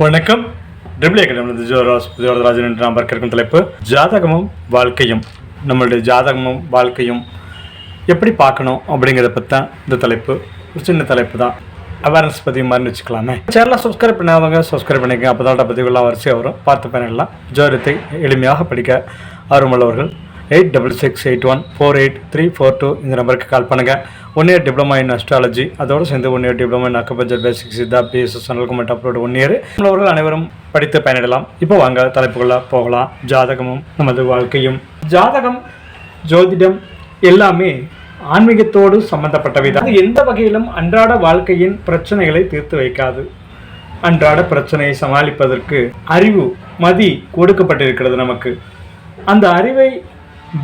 வணக்கம். Triple academy என்று நாம் பார்க்க தலைப்பு ஜாதகமும் வாழ்க்கையும். நம்மளுடைய ஜாதகமும் வாழ்க்கையும் எப்படி பார்க்கணும் அப்படிங்கிறத பற்றி தான் இந்த தலைப்பு. ஒரு சின்ன தலைப்பு தான். அவேர்னஸ் பற்றி மாதிரி வச்சுக்கலாமே. சேனலாக சப்ஸ்கிரைப் பண்ணாதவங்க சப்ஸ்கிரைப் பண்ணிக்கங்க. அப்போ தான் பதிவுகள்லாம் வரிசையாக வரும். பார்த்து பயனிடலாம் ஜோரத்தை எளிமையாக படிக்க ஆர்வமுள்ளவர்கள் eight double six eight one four eight three four two இந்த நம்பருக்கு கால் பண்ணுங்கள் one year diploma in astrology அதோடு சேர்ந்து one year diploma in acupuncture basic Siddha PSS channel comment upload one year உள்ளவர்கள் அனைவரும் படித்து பயனிடலாம் இப்போ வாங்க தலைப்புக்குள்ள போகலாம். ஜாதகமும் நமது வாழ்க்கையும். ஜாதகம் ஜோதிடம் எல்லாமே ஆன்மீகத்தோடு சம்பந்தப்பட்டவை தான் எந்த வகையிலும் அன்றாட வாழ்க்கையின் பிரச்சனைகளை தீர்த்து வைக்காது. அன்றாட பிரச்சனையை சமாளிப்பதற்கு அறிவு மதி கொடுக்கப்பட்டிருக்கிறது நமக்கு. அந்த அறிவை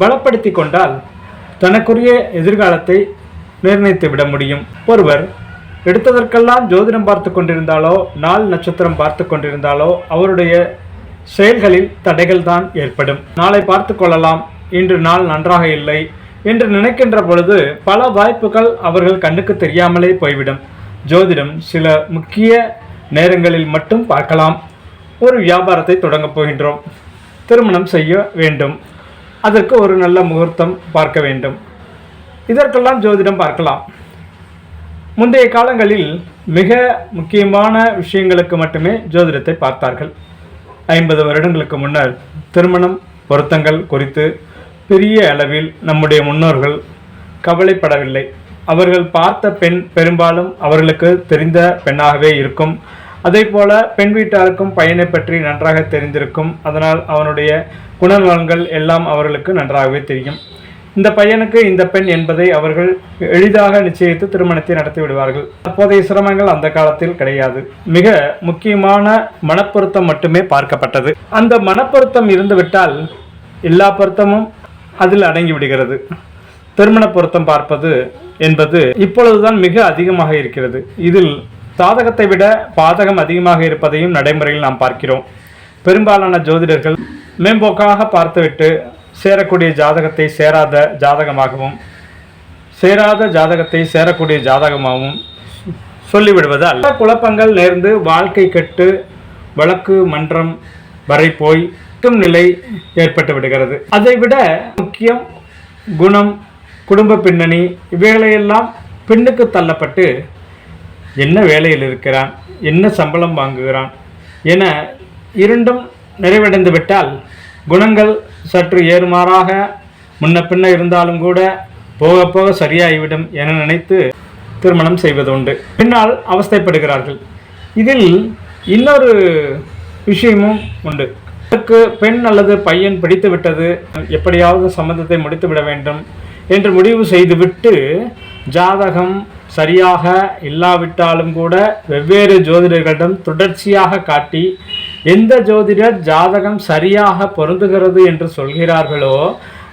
பலப்படுத்தி கொண்டால் தனக்குரிய எதிர்காலத்தை நிர்ணயித்து விட முடியும். ஒருவர் எடுத்ததற்கெல்லாம் ஜோதிடம் பார்த்து கொண்டிருந்தாலோ நாள் நட்சத்திரம் பார்த்து கொண்டிருந்தாலோ அவருடைய செயல்களில் தடைகள் தான் ஏற்படும். நாளை பார்த்து கொள்ளலாம். இன்று நாள் நன்றாக இல்லை என்று நினைக்கின்ற பொழுது பல வாய்ப்புகள் அவர்கள் கண்ணுக்கு தெரியாமலே போய்விடும். ஜோதிடம் சில முக்கிய நேரங்களில் மட்டும் பார்க்கலாம். ஒரு வியாபாரத்தை தொடங்கப் போகின்றோம். திருமணம் செய்ய வேண்டும். அதற்கு ஒரு நல்ல முகூர்த்தம் பார்க்க வேண்டும். இதற்கெல்லாம் ஜோதிடம் பார்க்கலாம். முந்தைய காலங்களில் மிக முக்கியமான விஷயங்களுக்கு மட்டுமே ஜோதிடத்தை பார்த்தார்கள். ஐம்பது வருடங்களுக்கு முன்னர் திருமணம் பொருத்தங்கள் குறித்து பெரிய அளவில் நம்முடைய முன்னோர்கள் கவலைப்படவில்லை. அவர்கள் பார்த்த பெண் பெரும்பாலும் அவர்களுக்கு தெரிந்த பெண்ணாகவே இருக்கும். அதே போல பெண் வீட்டாருக்கும் பையனை பற்றி நன்றாக தெரிந்திருக்கும். அதனால் அவனுடைய குணநலன்கள் எல்லாம் அவர்களுக்கு நன்றாகவே தெரியும். இந்த பையனுக்கு இந்த பெண் என்பதை அவர்கள் எளிதாக நிச்சயித்து திருமணத்தை நடத்தி விடுவார்கள். அப்போதைய சிரமங்கள் அந்த காலத்தில் கிடையாது. மிக முக்கியமான மனப்பொருத்தம் மட்டுமே பார்க்கப்பட்டது. அந்த மனப்பொருத்தம் இருந்துவிட்டால் எல்லா பொருத்தமும் அதில் அடங்கி விடுகிறது. திருமண பொருத்தம் பார்ப்பது என்பது இப்பொழுதுதான் மிக அதிகமாக இருக்கிறது. இதில் சாதகத்தை விட பாதகம் அதிகமாக இருப்பதையும் நடைமுறையில் நாம் பார்க்கிறோம். பெரும்பாலான ஜோதிடர்கள் மேம்போக்காக பார்த்துவிட்டு சேரக்கூடிய ஜாதகத்தை சேராத ஜாதகமாகவும் சேராத ஜாதகத்தை சேரக்கூடிய ஜாதகமாகவும் சொல்லிவிடுவதால் பல குழப்பங்கள் நேர்ந்து வாழ்க்கை கெட்டு வழக்கு மன்றம் வரை போய் நிலை ஏற்பட்டு விடுகிறது. அதை விட முக்கியம் குணம் குடும்ப பின்னணி இவைகளையெல்லாம் பெண்ணுக்கு தள்ளப்பட்டு என்ன வேலையில் இருக்கிறான்? என்ன சம்பளம் வாங்குகிறான்? என இரண்டும் நிறைவடைந்து விட்டால் குணங்கள் சற்று ஏறுமாறாக முன்ன பின்ன இருந்தாலும் கூட போக போக சரியாகிவிடும் என நினைத்து திருமணம் செய்வது உண்டு. பின்னால் அவஸ்தைப்படுகிறார்கள். இதில் இன்னொரு விஷயமும் உண்டு. அதற்கு பெண் அல்லது பையன் பிடித்து விட்டது எப்படியாவது சம்மந்தத்தை முடித்து விட வேண்டும் என்று முடிவு செய்துவிட்டு ஜாதகம் சரியாக இல்லாவிட்டாலும் கூட வெவ்வேறு ஜோதிடர்களிடம் தொடர்ச்சியாக காட்டி எந்த ஜோதிடர் ஜாதகம் சரியாக பொருந்துகிறது என்று சொல்கிறார்களோ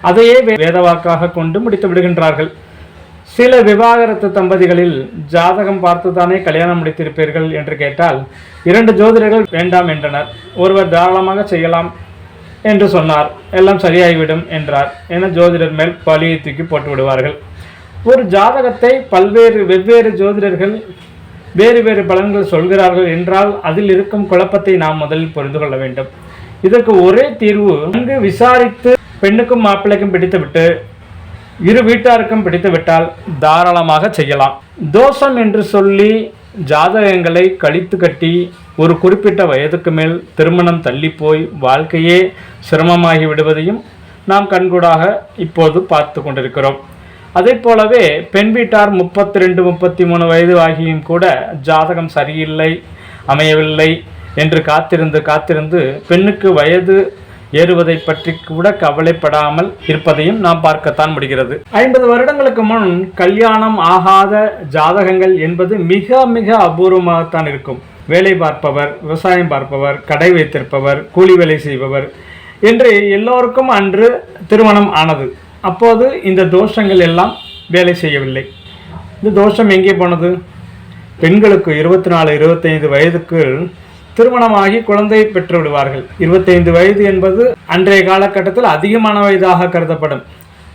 அதையே வேதவாக்காக கொண்டு முடித்து விடுகின்றார்கள். சில விவாகரத்து தம்பதிகளில் ஜாதகம் பார்த்துதானே கல்யாணம் முடித்திருப்பீர்கள் என்று கேட்டால் இரண்டு ஜோதிடர்கள் வேண்டாம் என்றனர். ஒருவர் தாராளமாக செய்யலாம் என்று சொன்னார். எல்லாம் சரியாகிவிடும் என்றார். என ஜோதிடர் மேல் பழியை தூக்கி போட்டு விடுவார்கள் ஒரு ஜாதகத்தை பல்வேறு வெவ்வேறு ஜோதிடர்கள் வேறு வேறு பலன்கள் சொல்கிறார்கள் என்றால் அதில் இருக்கும் குழப்பத்தை நாம் முதலில் புரிந்து கொள்ள வேண்டும். இதற்கு ஒரே தீர்வு நன்கு விசாரித்து பெண்ணுக்கும் மாப்பிள்ளைக்கும் பிடித்துவிட்டு இரு வீட்டாருக்கும் பிடித்துவிட்டால் தாராளமாக செய்யலாம். தோஷம் என்று சொல்லி ஜாதகங்களை கழித்து கட்டி ஒரு குறிப்பிட்ட வயதுக்கு மேல் திருமணம் தள்ளி போய் வாழ்க்கையே சிரமமாகி விடுவதையும் நாம் கண்கூடாக இப்போது பார்த்து கொண்டிருக்கிறோம். அதே போலவே பெண் வீட்டார் முப்பத்தி ரெண்டு முப்பத்தி மூணு வயது ஆகியும் கூட ஜாதகம் சரியில்லை அமையவில்லை என்று காத்திருந்து காத்திருந்து பெண்ணுக்கு வயது ஏறுவதை பற்றி கூட கவலைப்படாமல் இருப்பதையும் நாம் பார்க்கத்தான் முடிகிறது. ஐம்பது வருடங்களுக்கு முன் கல்யாணம் ஆகாத ஜாதகங்கள் என்பது மிக மிக அபூர்வமாகத்தான் இருக்கும். வேலை பார்ப்பவர் விவசாயம் பார்ப்பவர் கடை வைத்திருப்பவர் கூலி வேலை செய்பவர் என்று எல்லோருக்கும் அன்று திருமணம் ஆனது. அப்போது இந்த தோஷங்கள் எல்லாம் வேலை செய்யவில்லை. இந்த தோஷம் எங்கே போனது? பெண்களுக்கு இருபத்தி நாலு இருபத்தைந்து வயதுக்கு திருமணமாகி குழந்தை பெற்று விடுவார்கள். இருபத்தைந்து வயது என்பது அன்றைய காலகட்டத்தில் அதிகமான வயதாக கருதப்படும்.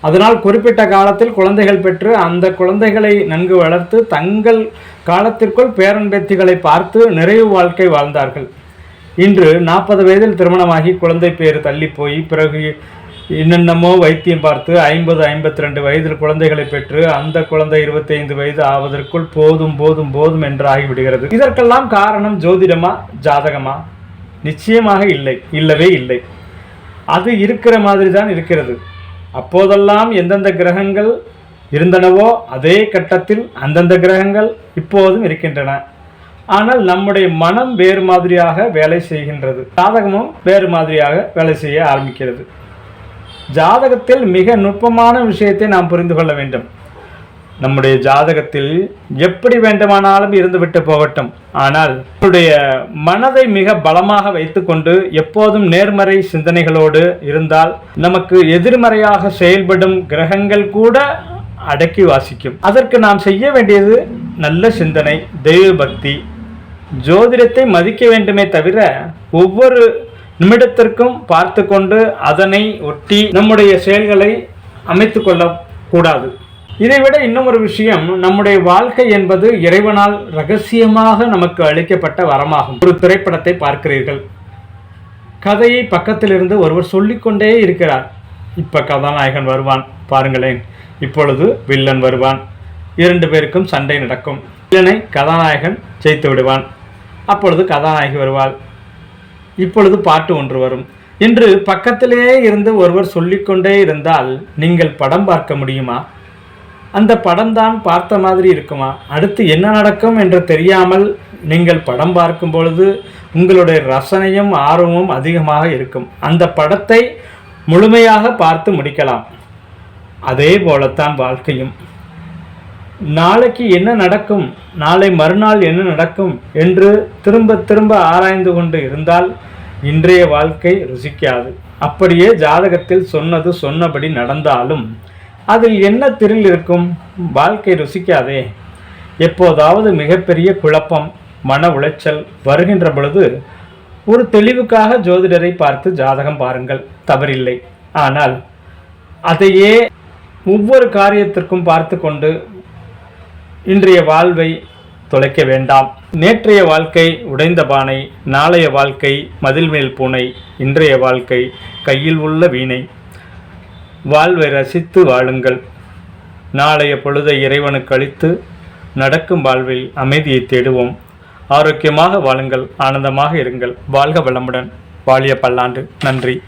அதனால் குறிப்பிட்ட காலத்தில் குழந்தைகள் பெற்று அந்த குழந்தைகளை நன்கு வளர்த்து தங்கள் காலத்திற்குள் பேரன் பேத்திகளை பார்த்து நிறைவு வாழ்க்கை வாழ்ந்தார்கள். இன்று நாற்பது வயதில் திருமணமாகி குழந்தை பேர் தள்ளி போய் பிறகு என்னென்னமோ வைத்தியம் பார்த்து ஐம்பது ஐம்பத்தி ரெண்டு வயதில் குழந்தைகளை பெற்று அந்த குழந்தை இருபத்தைந்து வயது ஆவதற்குள் போதும் போதும் போதும் என்று ஆகிவிடுகிறது இதற்கெல்லாம் காரணம் ஜோதிடமா ஜாதகமா? நிச்சயமாக இல்லை. இல்லவே இல்லை. அது இருக்கிற மாதிரி தான் இருக்கிறது. அப்போதெல்லாம் எந்தெந்த கிரகங்கள் இருந்தனவோ அதே கட்டத்தில் அந்தந்த கிரகங்கள் இப்போதும் இருக்கின்றன. ஆனால் நம்முடைய மனம் வேறு மாதிரியாக வேலை செய்கின்றது. ஜாதகமும் வேறு மாதிரியாக வேலை செய்ய ஆரம்பிக்கிறது. ஜாதகத்தில் மிக நுட்பமான விஷயத்தை நாம் புரிந்து கொள்ள வேண்டும். நம்முடைய ஜாதகத்தில் எப்படி வேண்டுமானாலும் இருந்துவிட்டு போகட்டும். ஆனால் நம்முடைய மனதை மிக பலமாக வைத்துக்கொண்டு எப்போதும் நேர்மறை சிந்தனைகளோடு இருந்தால் நமக்கு எதிர்மறையாக செயல்படும் கிரகங்கள் கூட அடக்கி வாசிக்கும். அதற்கு நாம் செய்ய வேண்டியது நல்ல சிந்தனை தெய்வ பக்தி. ஜோதிடத்தை மதிக்க வேண்டுமே தவிர ஒவ்வொரு நிமிடத்திற்கும் பார்த்து கொண்டு அதனை ஒட்டி நம்முடைய செயல்களை அமைத்து கொள்ளக்கூடாது. இதைவிட இன்னும் ஒரு விஷயம் நம்முடைய வாழ்க்கை என்பது இறைவனால் ரகசியமாக நமக்கு அளிக்கப்பட்ட வரமாகும். ஒரு திரைப்படத்தை பார்க்கிறீர்கள். கதையை பக்கத்திலிருந்து ஒருவர் சொல்லிக்கொண்டே இருக்கிறார். இப்ப கதாநாயகன் வருவான் பாருங்களேன். இப்பொழுது வில்லன் வருவான். இரண்டு பேருக்கும் சண்டை நடக்கும். வில்லனை கதாநாயகன் ஜெயித்து விடுவான். அப்பொழுது கதாநாயகி வருவாள். இப்பொழுது பாட்டு ஒன்று வரும். என்று பக்கத்திலேயே இருந்து ஒருவர் சொல்லிக்கொண்டே இருந்தால் நீங்கள் படம் பார்க்க முடியுமா? அந்த படம் தான் பார்த்த மாதிரி இருக்குமா? அடுத்து என்ன நடக்கும் என்று தெரியாமல் நீங்கள் படம் பார்க்கும் பொழுது உங்களுடைய ரசனையும் ஆர்வமும் அதிகமாக இருக்கும். அந்த படத்தை முழுமையாக பார்த்து முடிக்கலாம். அதே போலத்தான் வாழ்க்கையும். நாளைக்கு என்ன நடக்கும்? நாளை மறுநாள் என்ன நடக்கும்? என்று திரும்ப திரும்ப ஆராய்ந்து கொண்டு இருந்தால் இன்றைய வாழ்க்கை ருசிக்காது. அப்படியே ஜாதகத்தில் சொன்னது சொன்னபடி நடந்தாலும் அதில் என்ன திரில் இருக்கும்? வாழ்க்கை ருசிக்காதே. எப்போதாவது மிகப்பெரிய குழப்பம் மன உளைச்சல் வருகின்ற பொழுது ஒரு தெளிவுக்காக ஜோதிடரை பார்த்து ஜாதகம் பாருங்கள். தவறில்லை. ஆனால் அதையே ஒவ்வொரு காரியத்திற்கும் பார்த்து கொண்டு இன்றைய வாழ்வை தொலைக்க வேண்டாம். நேற்றைய வாழ்க்கை உடைந்த பானை நாளைய வாழ்க்கை மதில் மேல் பூனை இன்றைய வாழ்க்கை கையில் உள்ள வீணை. வாழ்வை ரசித்து வாழுங்கள். நாளைய பொழுதை இறைவனுக்கு அளித்து நடக்கும் வாழ்வில் அமைதியை தேடுவோம். ஆரோக்கியமாக வாழுங்கள் ஆனந்தமாக இருங்கள். வாழ்க வளமுடன். வாழிய பல்லாண்டு. நன்றி.